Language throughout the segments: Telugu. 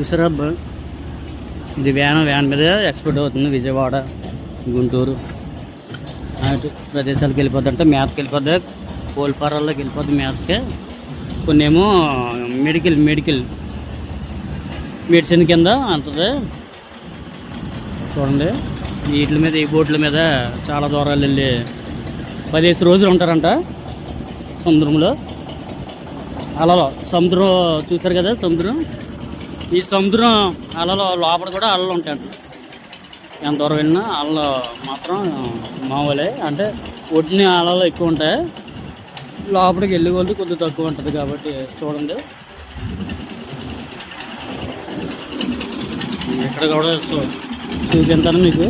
చూసారా? బ- ఇది వ్యాన్ వ్యాన్ మీద ఎక్స్పోర్ట్ అవుతుంది విజయవాడ గుంటూరు. అటు ప్రదేశాలకు వెళ్ళిపోద్ది అంటే మేతకి వెళ్ళిపోద్ది కోల్పారాల్లోకి వెళ్ళిపోద్ది మేతకి కొన్ని ఏమో మెడికల్ మెడికల్ మెడిసిన్ కింద అంతది. చూడండి. వీటి మీద ఈ బోట్ల మీద చాలా దూరాలు వెళ్ళి పదిహేను రోజులు ఉంటారంట సముద్రంలో. అలా సముద్రం చూసారు కదా సముద్రం? ఈ సముద్రం అలలో లోపల కూడా అలలు ఉంటాయంట. ఎంత దూరం వెళ్ళినా అలలు మాత్రం మామూలే. అంటే ఒడ్డుని అలలు ఎక్కువ ఉంటాయి. లోపలికి వెళ్ళి కొద్ది కొద్దిగా తక్కువ ఉంటుంది కాబట్టి చూడండి. ఇక్కడ కూడా చూపించాను మీకు.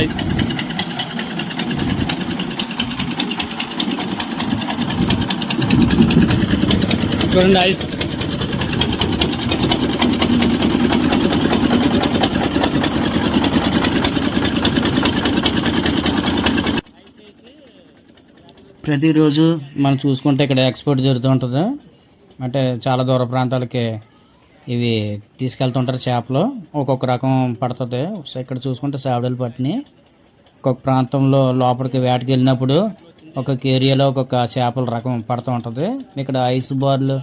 ఐస్ చూడండి ఐస్ ప్రతిరోజు మనం చూసుకుంటే ఇక్కడ ఎక్స్పోర్ట్ జరుగుతూ ఉంటుంది. అంటే చాలా దూర ప్రాంతాలకి ఇవి తీసుకెళ్తుంటారు చేపలు. ఒక్కొక్క రకం పడుతుంది. ఇక్కడ చూసుకుంటే సేవడలు పట్టినాయి. ఒక్కొక్క ప్రాంతంలో లోపలికి వేటకి వెళ్ళినప్పుడు ఒక్కొక్క ఏరియాలో ఒక్కొక్క చేపల రకం పడుతూ ఉంటుంది. ఇక్కడ ఐస్ బార్లు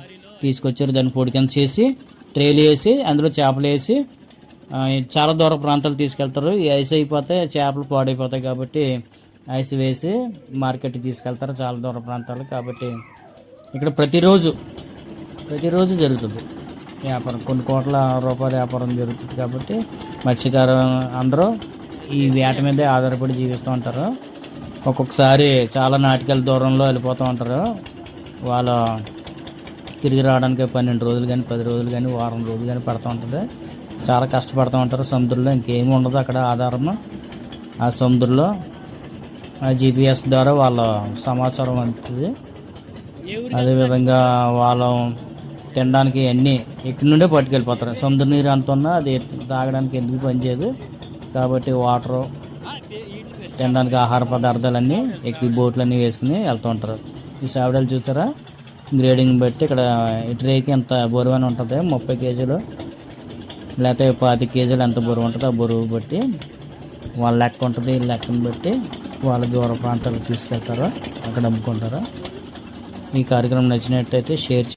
తీసుకొచ్చారు. దాన్ని పొడి కింద చేసి ట్రేలు వేసి అందులో చేపలు వేసి చాలా దూర ప్రాంతాలు తీసుకెళ్తారు. ఈ ఐస్ అయిపోతే చేపలు పాడైపోతాయి కాబట్టి ఐస్ వేసి మార్కెట్కి తీసుకెళ్తారు. చాలా దూర ప్రాంతాలు కాబట్టి ఇక్కడ ప్రతిరోజు ప్రతిరోజు జరుగుతుంది వ్యాపారం. కొన్ని కోట్ల రూపాయల వ్యాపారం జరుగుతుంది కాబట్టి మత్స్యకారు అందరూ ఈ వేట మీదే ఆధారపడి జీవిస్తూ ఉంటారు. ఒక్కొక్కసారి చాలా నాటికల దూరంలో వెళ్ళిపోతూ ఉంటారు. వాళ్ళ తిరిగి రావడానికి పన్నెండు రోజులు కానీ పది రోజులు కానీ వారం రోజులు కానీ పడుతూ ఉంటుంది. చాలా కష్టపడుతూ ఉంటారు. సముద్రంలో ఇంకేమి ఉండదు. అక్కడ ఆధారము ఆ సముద్రంలో. జీపీఎస్ ద్వారా వాళ్ళ సమాచారం అందుతుంది అదేవిధంగా వాళ్ళ తినడానికి అన్నీ ఇక్కడి నుండే పట్టుకెళ్ళిపోతారు. సముద్ర నీరు అంత ఉన్నా అది తాగడానికి ఎందుకు పనిచేయదు. కాబట్టి వాటరు తినడానికి ఆహార పదార్థాలన్నీ ఎక్కి బోట్లన్నీ వేసుకుని వెళ్తూ ఉంటారు. ఈ సావిడలు చూసారా? గ్రేడింగ్ బట్టి ఇక్కడ ఈ ట్రేకి ఎంత బరువు అని ఉంటుంది? ముప్పై కేజీలు లేకపోతే పాతి కేజీలు ఎంత బరువు ఉంటుంది? ఆ బరువు బట్టి వాళ్ళ లెక్క ఉంటుంది. ఈ లెక్కను బట్టి వాళ్ళ దూర ప్రాంతాలకు తీసుకెళ్తారా? అక్కడ అమ్ముకుంటారా? ఈ కార్యక్రమం నచ్చినట్టయితే షేర్